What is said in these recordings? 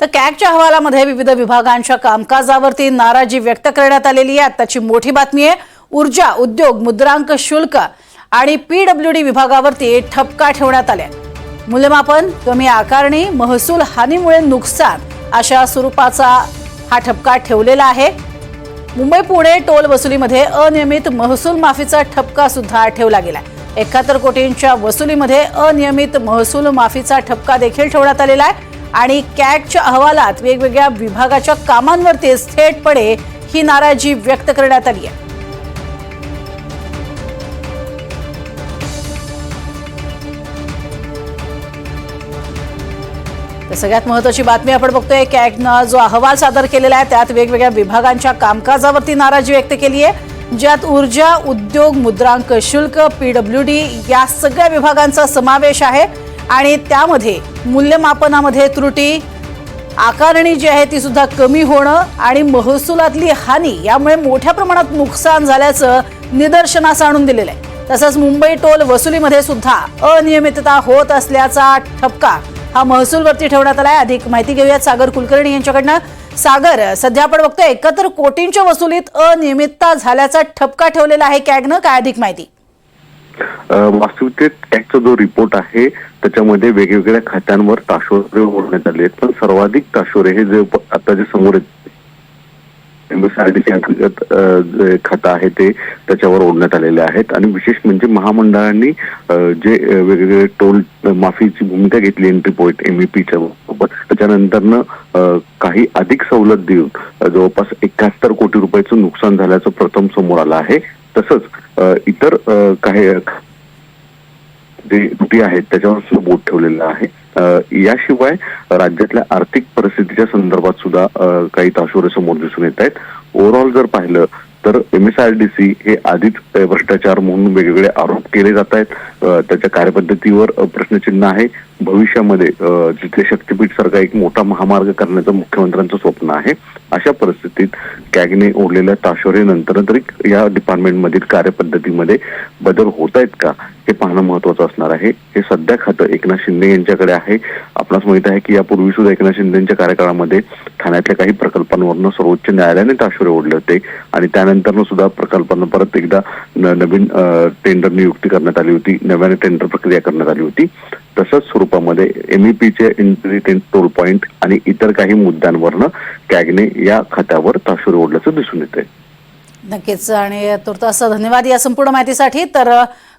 तर कॅगच्या अहवालामध्ये विविध विभागांच्या कामकाजावरती नाराजी व्यक्त करण्यात आलेली आहे. आताची मोठी बातमी आहे ऊर्जा उद्योग मुद्रांक शुल्क आणि पीडब्ल्यू डी विभागावरती ठपका ठेवण्यात आल्या. मूल्यमापन कमी आकारणी महसूल हानीमुळे नुकसान अशा स्वरूपाचा हा ठपका ठेवलेला आहे. मुंबई पुणे टोल वसुलीमध्ये अनियमित महसूल माफीचा ठपका सुद्धा ठेवला गेला एकाहत्तर कोटींच्या वसुलीमध्ये अनियमित महसूल माफीचा ठपका देखील ठेवण्यात आलेला आहे. आणि कॅगच्या अहवालात वेगवेगळ्या विभागाच्या कामांवरती थेटपणे ही नाराजी व्यक्त करण्यात आली आहे. सगळ्यात महत्वाची बातमी आपण बघतोय कॅगनं जो अहवाल सादर केलेला आहे त्यात वेगवेगळ्या विभागांच्या कामकाजावरती नाराजी व्यक्त केली आहे. ज्यात ऊर्जा उद्योग मुद्रांक शुल्क पीडब्ल्यू डी या सगळ्या विभागांचा समावेश आहे. आणि त्यामध्ये मूल्यमापनामध्ये त्रुटी आकारणी जी आहे ती सुद्धा कमी होणं आणि महसुलातली हानी यामुळे मोठ्या प्रमाणात नुकसान झाल्याचं निदर्शनास आणून दिलेलं आहे. तसंच मुंबई टोल वसुलीमध्ये सुद्धा अनियमितता होत असल्याचा ठपका हा महसूलवरती ठेवण्यात आलाय. अधिक माहिती घेऊयात सागर कुलकर्णी यांच्याकडनं. सागर सध्या आपण बघतोय एकत्र कोटींच्या वसुलीत अनियमितता झाल्याचा ठपका ठेवलेला आहे कॅगनं. काय अधिक माहिती? वास्तविक टॅक्सचा जो रिपोर्ट आहे त्याच्यामध्ये वेगवेगळ्या खात्यांवर ताशोरे ओढण्यात आले आहेत. पण सर्वाधिक ताशोरे हे जे आता जे समोर आहेत MSRDC अंतर्गत जे खातं आहे ते त्याच्यावर ओढण्यात आलेले आहेत. आणि विशेष म्हणजे महामंडळांनी जे वेगवेगळे टोल माफीची भूमिका घेतली एंट्री पॉईंट एमईपीच्या त्याच्यानंतरनं काही अधिक सवलत देऊन जवळपास एकाहत्तर कोटी रुपयाचं नुकसान झाल्याचं प्रथम समोर आलं आहे. तसंच इतर काही जे त्रुटी आहेत त्याच्यावर सुद्धा बोट ठेवलेलं आहे. याशिवाय राज्यातल्या आर्थिक परिस्थितीच्या संदर्भात सुद्धा काही ताशोरे समोर दिसून येत आहेत. ओव्हरऑल जर पाहिलं तर M S R D C हे आधीच भ्रष्टाचार म्हणून वेगवेगळे आरोप केले जात आहेत. त्याच्या कार्यपद्धतीवर प्रश्नचिन्ह आहे. भविष्यामध्ये जिथे शक्तीपीठ सारखा एक मोठा महामार्ग करण्याचं मुख्यमंत्र्यांचं स्वप्न आहे अशा परिस्थितीत कॅगने ओढलेल्या ताशोरीनंतर तरी या डिपार्टमेंटमधील कार्यपद्धतीमध्ये बदल होत आहेत का हे पाहणं महत्वाचं असणार आहे. हे सध्या खातं एकनाथ शिंदे यांच्याकडे आहे. आपणास माहीत आहे की यापूर्वी सुद्धा एकनाथ शिंदेच्या कार्यकाळामध्ये ठाण्यातल्या काही प्रकल्पांवरनं सर्वोच्च न्यायालयाने ताशुरे ओढले होते. आणि त्यानंतर सुद्धा प्रकल्पांना परत एकदा नवीन टेंडर नियुक्ती करण्यात आली होती. नव्याने टेंडर प्रक्रिया करण्यात आली होती. तसंच स्वरूपामध्ये एमईपीचे इंटेलिजंट टोल पॉईंट आणि इतर काही मुद्द्यांवरनं कॅगने या खात्यावर ताशुरे ओढल्याचं दिसून येते नक्कीच. आणि तुर्तास धन्यवाद या संपूर्ण माहितीसाठी. तर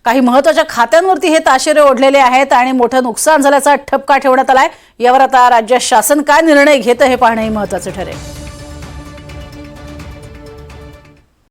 काही महत्त्वाच्या खात्यांवरती हे ताशेरे ओढलेले आहेत आणि मोठं नुकसान झाल्याचा ठपका ठेवण्यात आलाय. यावर आता राज्य शासन काय निर्णय घेतं हे पाहणंही महत्वाचं ठरेल.